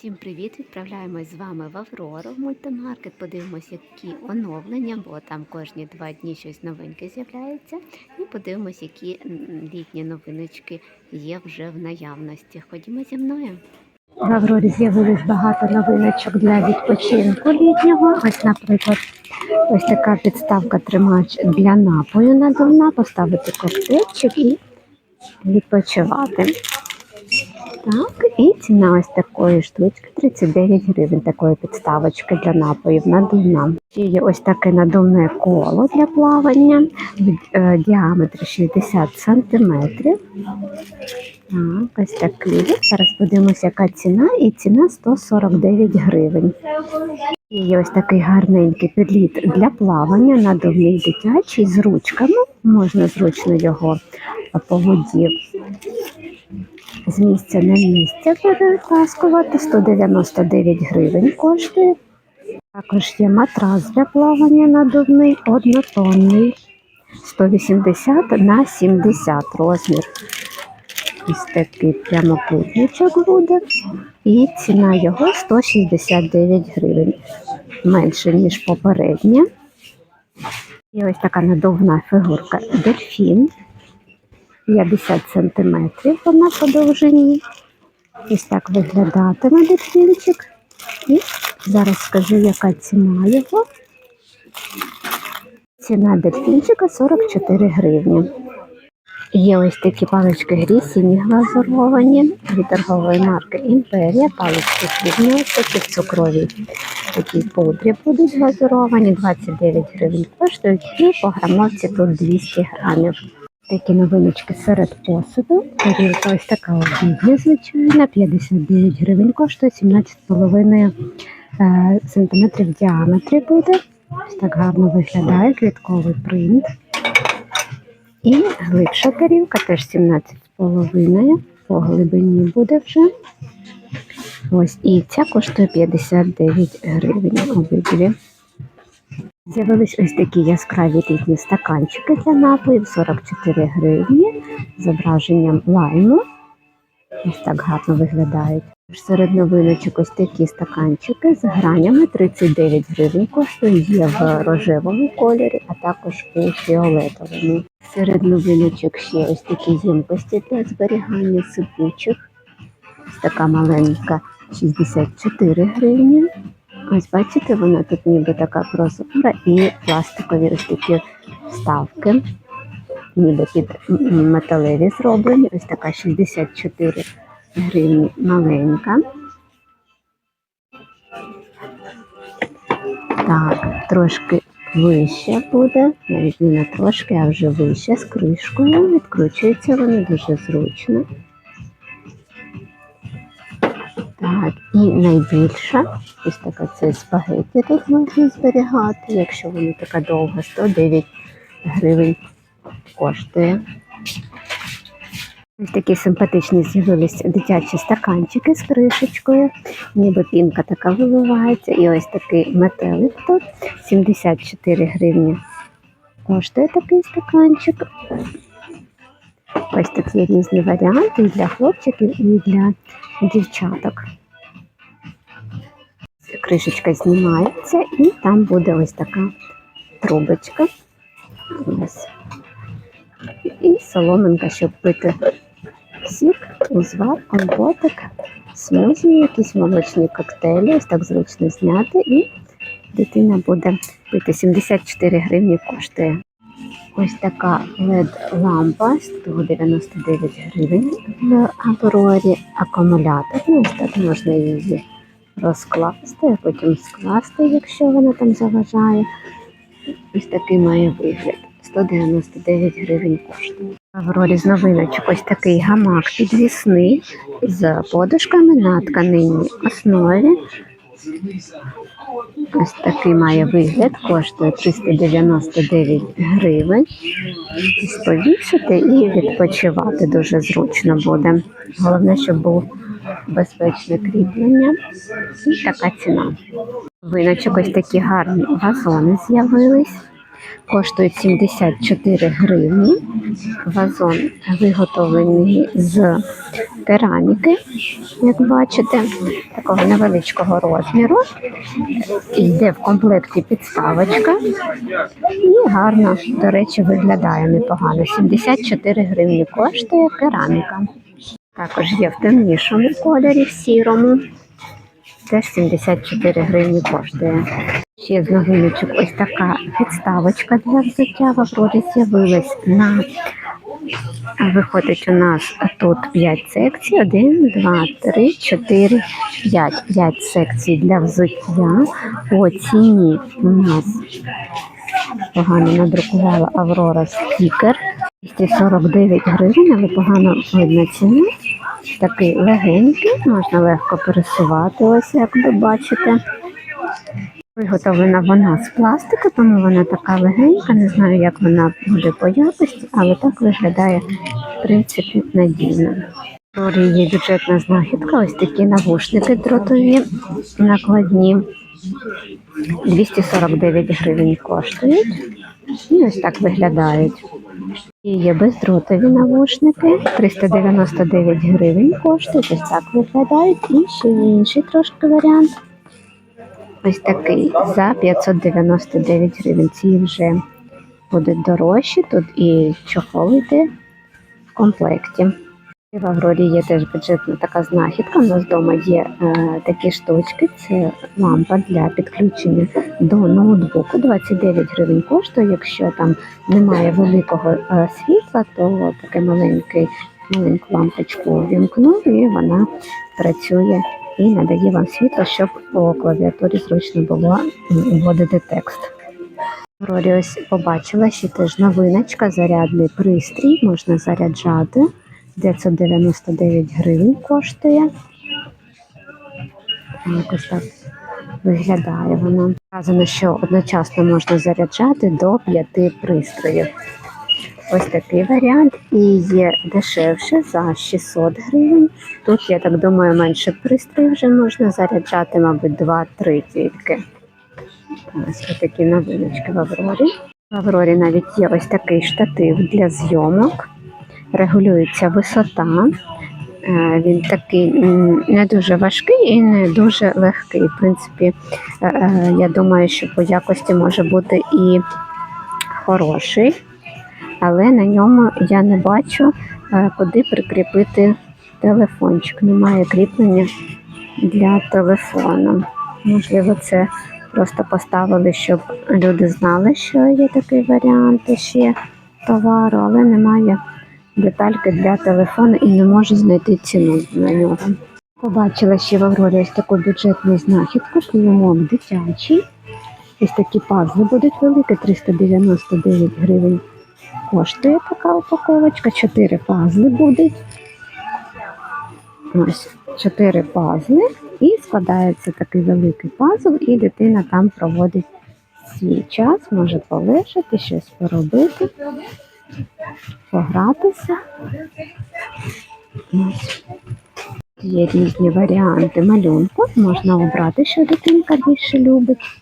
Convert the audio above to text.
Всім привіт! Відправляємось з вами в Аврору в мультимаркет. Подивимось, які оновлення, бо там кожні два дні щось новеньке з'являється. І подивимось, які літні новиночки є вже в наявності. Ходімо зі мною. В Аврорі з'явилось багато новиночок для відпочинку літнього. Ось, наприклад, ось така підставка тримач для напою надувна, поставити коктейльчик і відпочивати. Так, і ціна ось такої штучки 39 гривень, такої підставочки для напоїв надувна. Є ось таке надувне коло для плавання в е, діаметрі 60 сантиметрів. Так, ось такий. Зараз подивимося, яка ціна, і ціна 149 гривень. І є ось такий гарненький підліт для плавання, надувний дитячий з ручками. Можна зручно його по воді з місця на місце перетаскувати 199 гривень коштує. Також є матрас для плавання надувний однотонний 180 на 70 розмір. Ось такий прямокутничок буде. І ціна його 169 гривень. Менше, ніж попередня. І ось така надувна фігурка дельфін. 50 сантиметрів вона по довжині. Ось так виглядатиме дельфінчик. І зараз скажу, яка ціна його. Ціна дельфінчика 44 гривні. Є ось такі палички грісіні глазуровані від торгової марки Імперія. Палички хлібні, такі в цукровій такі пудрі будуть глазуровані, 29 гривень коштують і по грамовці тут 200 грамів. Такі новиночки серед посуду. Тарілка ось така обідня, звичайна, 59 гривень коштує, 17,5 е, сантиметрів в діаметрі буде. Ось так гарно виглядає, квітковий принт. І глибша тарілка теж 17,5 по глибині буде вже. Ось і ця коштує 59 гривень обидві. З'явились ось такі яскраві літні стаканчики для напоїв 44 гривні з зображенням лайму. Ось так гарно виглядають. Серед новиночок ось такі стаканчики з гранями 39 гривень коштують є в рожевому кольорі, а також у фіолетовому. Серед новиночок ще ось такі ємкості для зберігання сипучих. Ось така маленька 64 гривні. Ось бачите, вона тут ніби така прозора і пластикові ось такі вставки, ніби під металеві зроблені. Ось така 64 гривні маленька. Так, трошки вище буде, навіть не на трошки, а вже вище з кришкою. Відкручується вона дуже зручно. Так, і найбільша, ось така це спагетті тут можна зберігати, якщо вона така довга, 109 гривень коштує. Ось такі симпатичні з'явилися дитячі стаканчики з кришечкою, ніби пінка така виливається. І ось такий метелик тут 74 гривні. Коштує такий стаканчик. Ось тут є різні варіанти і для хлопчиків, і для дівчаток. Кришечка знімається, і там буде ось така трубочка. Ось. І соломинка, щоб пити сік, узвар, компотик, смузі, якісь молочні коктейлі, ось так зручно зняти, і дитина буде пити 74 гривні коштує. Ось така led лампа 199 гривень в Аврорі. Акумулятор. Ну, ось так можна її розкласти, а потім скласти, якщо вона там заважає. Ось такий має вигляд. 199 гривень коштує. В Аврорі з новиночок ось такий гамак підвісний з подушками на тканинній основі. Ось такий має вигляд, коштує 399 гривень. Ось Повісити і відпочивати дуже зручно буде. Головне, щоб був безпечне кріплення. І така ціна. Виночок ось такі гарні вазони з'явились. коштують 74 гривні. Вазон виготовлений з кераміки, як бачите, такого невеличкого розміру. Йде в комплекті підставочка і гарно, до речі, виглядає непогано. 74 гривні коштує кераміка. Також є в темнішому кольорі, в сірому. Теж 74 гривні коштує. Ще з новиночок ось така підставочка для взуття в Аврорі з'явилась на виходить у нас тут 5 секцій. 1, 2, 3, 4, 5. 5 секцій для взуття. По ціні у нас погано надрукувала Аврора стікер. 249 гривень, але погано видно ціну. Такий легенький, можна легко пересувати, ось як ви бачите. Виготовлена вона з пластика, тому вона така легенька. Не знаю, як вона буде по якості, але так виглядає, в принципі, надійно. Є бюджетна знахідка, ось такі навушники дротові накладні. 249 гривень коштують. І ось так виглядають. Є бездротові навушники, 399 гривень коштують, ось так виглядають. І ще є інший трошки варіант. Ось такий за 599 гривень. Ці вже будуть дорожчі. Тут і чохол йде в комплекті. В Аврорі є теж бюджетна така знахідка. У нас вдома є е, такі штучки. Це лампа для підключення до ноутбуку. 29 гривень коштує. Якщо там немає великого е, світла, то таке маленький, маленьку лампочку вімкнув і вона працює і надає вам світло, щоб по клавіатурі зручно було вводити текст. Аврорі ось побачила ще теж новиночка, зарядний пристрій, можна заряджати. 999 гривень коштує. Якось так виглядає вона. Вказано, що одночасно можна заряджати до 5 пристроїв. Ось такий варіант. І є дешевше за 600 гривень. Тут, я так думаю, менше пристроїв вже можна заряджати, мабуть, 2-3 тільки. Ось такі новиночки в Аврорі. В Аврорі навіть є ось такий штатив для зйомок регулюється висота. Е, Він такий не дуже важкий і не дуже легкий. В принципі, е, е, я думаю, що по якості може бути і хороший, але на ньому я не бачу, куди прикріпити телефончик. Немає кріплення для телефону. Можливо, це просто поставили, щоб люди знали, що є такий варіант ще товару, але немає детальки для телефону і не можу знайти ціну на нього. Побачила ще в Аврорі ось таку бюджетну знахідку, килимок дитячий. Ось такі пазли будуть великі, 399 гривень. Коштує така упаковочка. Чотири пазли будуть. Ось чотири пазли. І складається такий великий пазл, і дитина там проводить свій час, може полежати, щось поробити погратися. Є різні варіанти малюнку. Можна обрати, що дитинка більше любить.